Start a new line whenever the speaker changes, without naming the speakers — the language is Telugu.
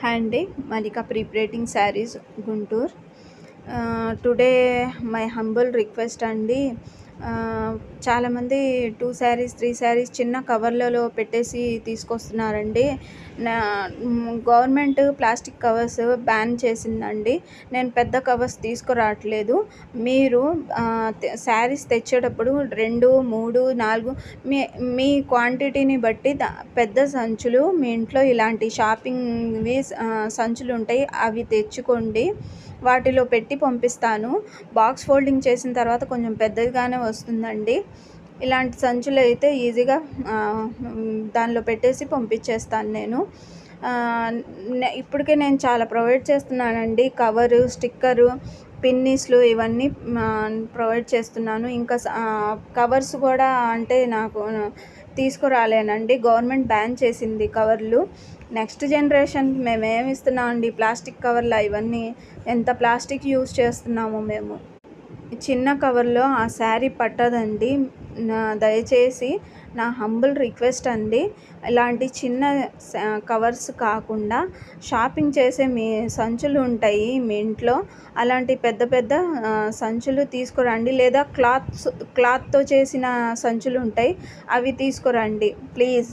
Hi Malika ప్రీప్రేటింగ్ saris Guntur. Today my humble request అండి చాలామంది టూ శారీస్ త్రీ శారీస్ చిన్న కవర్లలో పెట్టేసి తీసుకొస్తున్నారండి. నా గవర్నమెంట్ ప్లాస్టిక్ కవర్స్ బ్యాన్ చేసిందండి. నేను పెద్ద కవర్స్ తీసుకురావట్లేదు. మీరు శారీస్ తెచ్చేటప్పుడు రెండు మూడు నాలుగు మీ మీ క్వాంటిటీని బట్టి పెద్ద సంచులు మీ ఇంట్లో ఇలాంటి షాపింగ్వి సంచులు ఉంటాయి అవి తెచ్చుకోండి. వాటిలో పెట్టి పంపిస్తాను. బాక్స్ ఫోల్డింగ్ చేసిన తర్వాత కొంచెం పెద్దగానే వస్తుందండి. ఇలాంటి సంచులు అయితే ఈజీగా దానిలో పెట్టేసి పంపించేస్తాను నేను. ఇప్పటికే నేను చాలా ప్రొవైడ్ చేస్తున్నానండి. కవరు స్టిక్కరు పిన్నీస్లు ఇవన్నీ ప్రొవైడ్ చేస్తున్నాను. ఇంకా కవర్స్ కూడా అంటే నాకు తీసుకురాలేనండి. గవర్నమెంట్ బ్యాన్ చేసింది కవర్లు. నెక్స్ట్ జనరేషన్ మేము ఏమి ఇస్తున్నామండి? ప్లాస్టిక్ కవర్లు ఇవన్నీ ఎంత ప్లాస్టిక్ యూస్ చేస్తున్నాము మేము. చిన్న కవర్లో ఆ శారీ పట్టదండి. నా దయచేసి నా హంబుల్ రిక్వెస్ట్ అండి. ఇలాంటి చిన్న కవర్స్ కాకుండా షాపింగ్ చేసే మీ సంచులు ఉంటాయి మీ ఇంట్లో. అలాంటి పెద్ద పెద్ద సంచులు తీసుకురండి. లేదా క్లాత్స్ క్లాత్తో చేసిన సంచులు ఉంటాయి. అవి తీసుకురండి. ప్లీజ్.